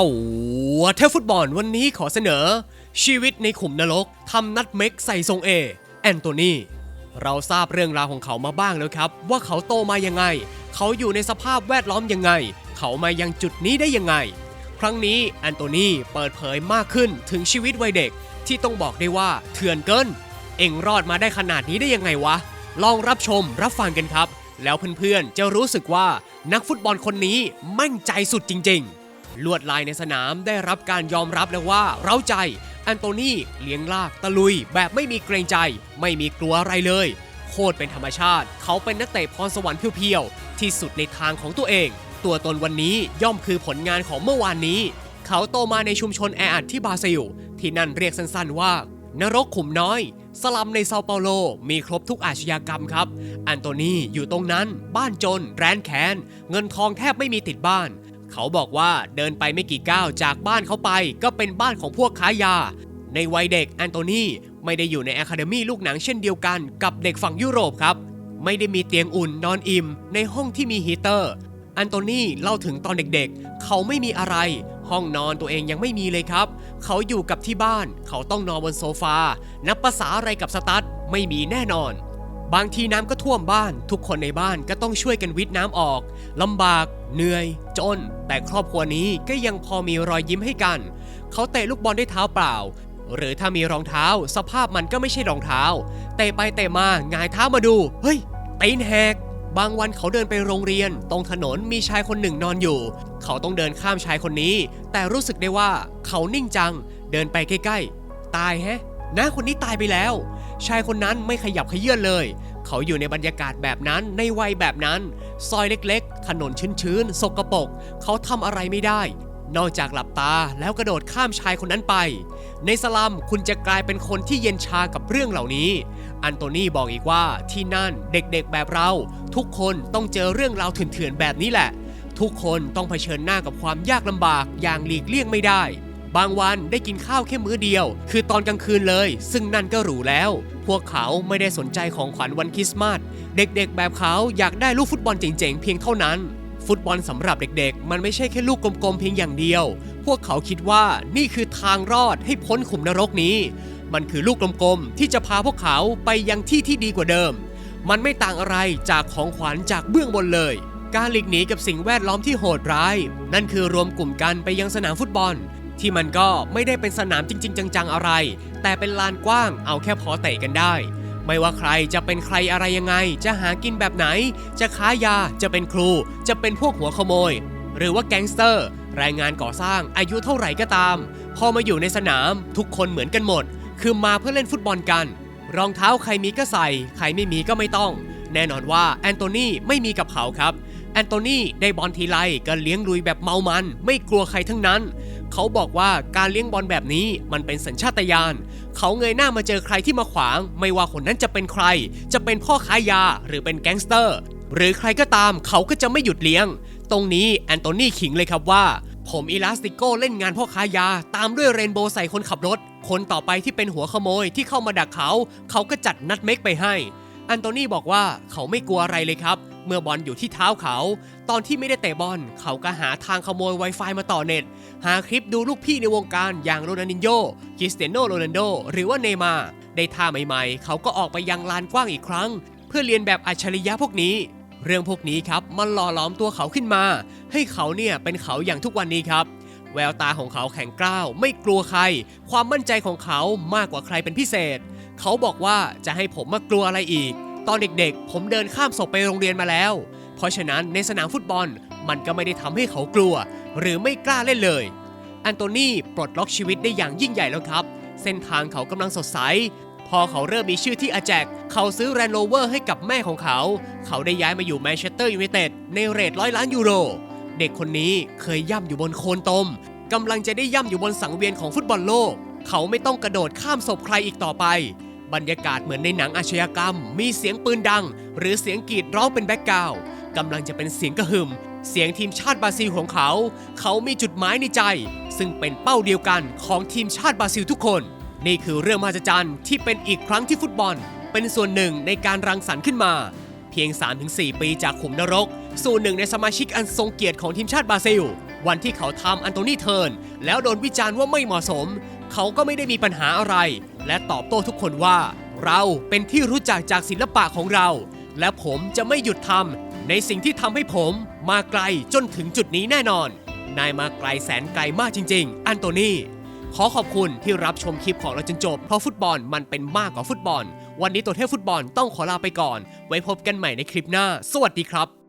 ตัวเทฟุตบอลวันนี้ขอเสนอ ชีวิตในขุมนรกทำนัดเม็กใส่ทรงเอ แอนโทนีเราทราบเรื่องราวของเขามาบ้างแล้วครับ ว่าเขาโตมายังไง เขาอยู่ในสภาพแวดล้อมยังไง เขามายังจุดนี้ได้ยังไง ครั้งนี้แอนโทนีเปิดเผยมากขึ้นถึงชีวิตวัยเด็กที่ต้องบอกได้ว่าเถื่อนเกิน เอ็งรอดมาได้ขนาดนี้ได้ยังไงวะ ลองรับชมรับฟังกันครับ แล้วเพื่อนๆจะรู้สึกว่านักฟุตบอลคนนี้มั่นใจสุดจริง ๆ ลวดลายในสนามได้รับการยอมรับแล้วว่าเร้าใจแอนโทนีเลี้ยงลากตะลุยแบบไม่มีเกรงใจ ไม่มีกลัวอะไรเลย โคตรเป็นธรรมชาติ เขาเป็นนักเตะพรสวรรค์เพียวๆ ที่สุดในทางของตัวเอง ตัวตนวันนี้ย่อมคือผลงานของเมื่อวานนี้ เขาโตมาในชุมชนแออัดที่บราซิล ที่นั่นเรียกสั้นๆว่า นรกขุมน้อย สลัมในเซาเปาโล มีครบทุกอาชญากรรมครับ อันโตนีอยู่ตรงนั้น บ้านจน แร้นแค้น เงินทองแทบไม่มีติดบ้าน เขาบอกว่าเดินไปไม่กี่ก้าวจากบ้านเขาไปก็เป็นบ้านของพวกค้ายา ในวัยเด็กแอนโทนีไม่ได้อยู่ในอะคาเดมี่ลูกหนังเช่นเดียวกันกับเด็กฝั่งยุโรปครับ ไม่ได้มีเตียงอุ่นนอนอิ่มในห้องที่มีฮีเตอร์อันโตนีเล่าถึงตอนเด็กๆ เขาไม่มีอะไร ห้องนอนตัวเองยังไม่มีเลยครับ เขาอยู่กับที่บ้าน เขาต้องนอนบนโซฟา นับภาษาอะไรกับสตัดไม่มีแน่นอน บางทีน้ำก็ท่วมบ้าน ทุกคนในบ้านก็ต้องช่วยกันวิทน้ำออกลำบาก เหนื่อย จน แต่ครอบครัวนี้ก็ยังพอมีรอยยิ้มให้กัน เขาเตะลูกบอลด้วยเท้าเปล่า หรือถ้ามีรองเท้า สภาพมันก็ไม่ใช่รองเท้า เตะไปเตะมาหงายเท้ามาดู เฮ้ยตีนแหกบางวันเขาเดินไปโรงเรียน ตรงถนนมีชายคนหนึ่งนอนอยู่ เขาต้องเดินข้ามชายคนนี้ แต่รู้สึกได้ว่าเขานิ่งจัง เดินไปใกล้ๆ ตายแฮะน้าคนนี้ตายไปแล้ว ชายคนนั้นไม่ขยับขยื่นเลย เขาอยู่ในบรรยากาศแบบนั้นในวัยแบบนั้น ซอยเล็กๆ ถนนชื้นๆ สกปรกเขาทำอะไรไม่ได้ นอกจากหลับตาแล้วกระโดดข้ามชายคนนั้นไป ในสลัมคุณจะกลายเป็นคนที่เย็นชากับเรื่องเหล่านี้ อันโตนีบอกอีกว่าที่นั่นเด็กๆแบบเรา ทุกคนต้องเจอเรื่องราวเถื่อนๆแบบนี้แหละ ทุกคนต้องเผชิญหน้ากับความยากลำบากอย่างหลีกเลี่ยงไม่ได้ บางวันได้กินข้าวแค่มื้อเดียว คือตอนกลางคืนเลย ซึ่งนั่นก็หรูแล้ว พวกเขาไม่ได้สนใจของขวัญวันคริสต์มาส เด็กๆ แบบเขาอยากได้ลูกฟุตบอลเจ๋งๆ เพียงเท่านั้น ฟุตบอลสำหรับเด็กๆ มันไม่ใช่แค่ลูกกลมๆ เพียงอย่างเดียว พวกเขาคิดว่านี่คือทางรอดให้พ้นขุมนรกนี้ มันคือลูกกลมๆ ที่จะพาพวกเขาไปยังที่ที่ดีกว่าเดิม มันไม่ต่างอะไรจากของขวัญจากเบื้องบนเลยการหลีกหนีกับสิ่งแวดล้อมที่โหดร้าย นั่นคือรวมกลุ่มกันไปยังสนามฟุตบอล ที่มันก็ไม่ได้เป็นสนามจริง ๆ จังๆอะไร แต่เป็นลานกว้างเอาแค่พอเตะกันได้ ไม่ว่าใครจะเป็นใครอะไรยังไง จะหากินแบบไหน จะค้ายาจะเป็นครู จะเป็นพวกหัวขโมย หรือว่าแก๊งสเตอร์แรงงานก่อสร้างอายุเท่าไหร่ก็ตาม พอมาอยู่ในสนามทุกคนเหมือนกันหมด คือมาเพื่อเล่นฟุตบอลกัน รองเท้าใครมีก็ใส่ ใครไม่มีก็ไม่ต้อง แน่นอนว่าแอนโทนีไม่มีกับเขาครับแอนโทนีได้บอลทีไรก็เลี้ยงลุยแบบเมามัน ไม่กลัวใครทั้งนั้น เขาบอกว่าการเลี้ยงบอลแบบนี้มันเป็นสัญชาตญาณ เขาเงยหน้ามาเจอใครที่มาขวาง ไม่ว่าคนนั้นจะเป็นใคร จะเป็นพ่อค้ายาหรือเป็นแก๊งสเตอร์ หรือใครก็ตามเขาก็จะไม่หยุดเลี้ยง ตรงนี้แอนโทนีขิงเลยครับว่า ผมอีลาสติโกเล่นงานพ่อค้ายา ตามด้วยเรนโบว์ใส่คนขับรถ คนต่อไปที่เป็นหัวขโมยที่เข้ามาดักเขา เขาก็จัดนัดเมกไปให้แอนโตนีบอกว่าเขาไม่กลัวอะไรเลยครับ เมื่อบอลอยู่ที่เท้าเขา ตอนที่ไม่ได้เตะบอล เขาก็หาทางขโมย Wi-Fi มาต่อเน็ต หาคลิปดูลูกพี่ในวงการอย่างโรนัลดินโญคริสเตียโนโรนัลโด หรือว่าเนย์มาได้ท่าใหม่ๆ เขาก็ออกไปยังลานกว้างอีกครั้ง เพื่อเรียนแบบอัจฉริยะพวกนี้ เรื่องพวกนี้ครับมันหล่อหลอมตัวเขาขึ้นมา ให้เขาเนี่ยเป็นเขาอย่างทุกวันนี้ครับ แววตาของเขาแข็งกร้าวไม่กลัวใคร ความมั่นใจของเขามากกว่าใครเป็นพิเศษ เขาบอกว่าจะให้ผมมากลัวอะไรอีก ตอนเด็กๆ ผมเดินข้ามศพไปโรงเรียนมาแล้ว เพราะฉะนั้นในสนามฟุตบอลมันก็ไม่ได้ทำให้เขากลัว หรือไม่กล้าเล่นเลย อันโตนี่ปลดล็อกชีวิตได้อย่างยิ่งใหญ่แล้วครับ เส้นทางเขากำลังสดใส พอเขาเริ่มมีชื่อที่อาแจก เขาซื้อแรนโ o เวอร์ให้กับแม่ของเขา เขาได้ย้ายมาอยู่แมนเชสเตอร์ยูไนเต็ดในเรทร้อยล้านยูโร เด็กคนนี้เคยย่ำอยู่บนโคลนตมกำลังจะได้ย่ำอยู่บนสังเวียนของฟุตบอลโลก เขาไม่ต้องกระโดดข้ามศพใครอีกต่อไป บรรยากาศเหมือนในหนังอาชญากรรม มีเสียงปืนดัง หรือเสียงกรีดร้องเป็นแบ็กกราวกำลังจะเป็นเสียงกระหึ่ม เสียงทีมชาติบราซิลของเขา เขามีจุดหมายในใจ ซึ่งเป็นเป้าเดียวกันของทีมชาติบราซิลทุกคน นี่คือเรื่องมหัศจรรย์ที่เป็นอีกครั้งที่ฟุตบอล เป็นส่วนหนึ่งในการรังสรรค์ขึ้นมา เพียง 3-4 ปีจากขุมนรก สู่หนึ่งในสมาชิกอันทรงเกียรติของทีมชาติบราซิลวันที่เขาทำอันโตนีเทิร์นแล้วโดนวิจารณ์ว่าไม่เหมาะสม เขาก็ไม่ได้มีปัญหาอะไร และตอบโต้ทุกคนว่า เราเป็นที่รู้จักจากศิลปะของเรา และผมจะไม่หยุดทำในสิ่งที่ทำให้ผมมาไกลจนถึงจุดนี้แน่นอน นายมาไกลแสนไกลมากจริง ๆ อันโตนี่ขอขอบคุณที่รับชมคลิปของเราจนจบ เพราะฟุตบอลมันเป็นมากกว่าฟุตบอล วันนี้ตัวเทพฟุตบอลต้องขอลาไปก่อน ไว้พบกันใหม่ในคลิปหน้า สวัสดีครับ